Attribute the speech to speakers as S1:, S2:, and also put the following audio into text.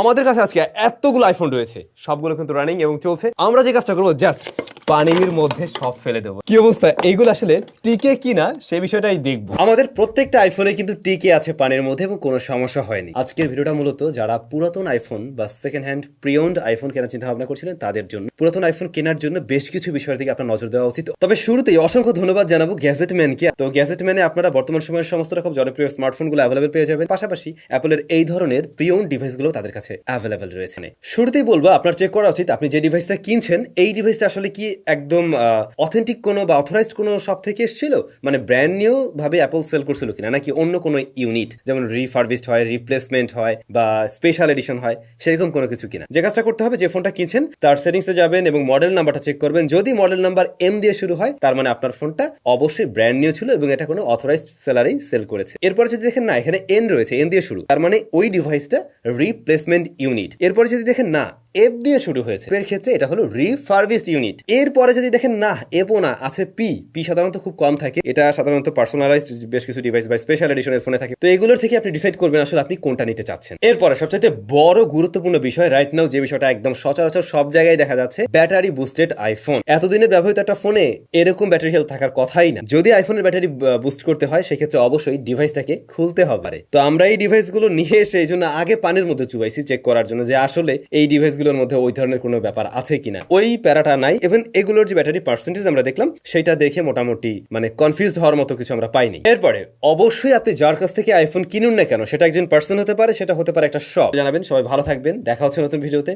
S1: আমাদের কাছে আজকে এতগুলো আইফোন রয়েছে। সবগুলো কিন্তু রানিং এবং চলছে। আমরা যে কাজটা করব জাস্ট পানির মধ্যে সব ফেলে দেবো। কি অবস্থা? এইগুলো আসলে টিকে কিনা সে বিষয়টাই দেখব। আমাদের প্রত্যেকটা আইফোনে কিন্তু টিকে আছে পানির মধ্যে এবং কোনো সমস্যা হয়নি। আজকের ভিডিওটা মূলত যারা পুরাতন আইফোন বা সেকেন্ড হ্যান্ড প্রিয়ন্ড আইফোন কেনার চিন্তা ভাবনা করছিলেন, তাদের জন্য। পুরাতন আইফোন কেনার জন্য বেশ কিছু বিষয়ের দিকে আপনার নজর দেওয়া উচিত। তবে শুরুতেই অসংখ্য ধন্যবাদ জানাব গ্যাজেট ম্যানকে তো গ্যাজেট ম্যানে আপনারা বর্তমান সময়ের সমস্ত রকম জনপ্রিয় স্মার্টফোনগুলো অ্যাভেলেবেল পেয়ে যাবেন। পাশাপাশি অ্যাপলের এই ধরনের প্রিয়ন ডিভাইসগুলো তাদের কাছে অ্যাভেলেবেল রয়েছে। শুরুতেই বলব, আপনার চেক করা উচিত। আপনি যে ডিভাইসটা কিনছেন, এই ডিভাইসটা আসলে কি একদম অথেন্টিক কোনো বা অথরাইজড কোনো শপ থেকে এসেছিল? মানে ব্র্যান্ড নিউ ভাবে অ্যাপল সেল করছিল কিনা? নাকি অন্য কোনো ইউনিট যেমন রিফার্বিস্ট হয় রিপ্লেসমেন্ট হয় বা স্পেশাল এডিশন হয়, সেরকম কোনো কিছু কিনা? যে কাজটা করতে হবে, যে ফোনটা কিনছেন, তার সেটিংসে যাবেন এবং মডেল নাম্বারটা চেক করবেন। যদি মডেল নাম্বার এম দিয়ে শুরু হয়, তার মানে আপনার ফোনটা অবশ্যই ব্র্যান্ড নিউ ছিল এবং এটা কোনো অথরাইজড সেলারেই সেল করেছে। এরপরে যদি দেখেন, না, এখানে এন রয়েছে এন দিয়ে শুরু। তার মানে ওই ডিভাইসটা রিপ্লেসমেন্ট ইউনিট এরপরে যদি দেখেন, না এফ দিয়ে শুরু হয়েছে। এর ক্ষেত্রে এটা হলো রিফার্বিসড ইউনিট এরপরে যদি দেখেন, না এফও না, আছে পি পি সাধারণত খুব কম থাকে। এটা সাধারণত পার্সোনালাইজড বেশ কিছু ডিভাইস বা স্পেশাল এডিশনের ফোনে থাকে। তো এগুলোর থেকে আপনি ডিসাইড করবেন আসলে আপনি কোনটা নিতে চাচ্ছেন। এরপরে সবচেয়ে বড় গুরুত্বপূর্ণ বিষয় রাইট নাও যে বিষয়টা একদম সচরাচর সব জায়গায় দেখা যাচ্ছে ব্যাটারি বুস্টেড আইফোন এতদিনের ব্যবহৃত একটা ফোনে এরকম ব্যাটারি হেলথ থাকার কথাই না। যদি আইফোনের ব্যাটারি বুস্ট করতে হয়, সেক্ষেত্রে অবশ্যই ডিভাইসটাকে খুলতে হবে। তো আমরা এই ডিভাইসগুলো নিয়ে এসে এই জন্য আগে পানির মধ্যে চুবাইছি চেক করার জন্য যে আসলে এই ডিভাইসগুলোর মধ্যে ওই ধরনের কোনো ব্যাপার আছে কিনা? ওই প্যারাটা নাই। এবং এগুলোর যে ব্যাটারি পার্সেন্টেজ আমরা দেখলাম, সেটা দেখে মোটামুটি মানে কনফিউজ হওয়ার মতো কিছু আমরা পাইনি। এরপরে, অবশ্যই আপনি যার কাছ থেকে আইফোন কিনুন না কেন, সেটা একজন পার্সন হতে পারে, সেটা হতে পারে একটা শপ জানাবেন, সবাই ভালো থাকবেন। দেখা হচ্ছে নতুন ভিডিওতে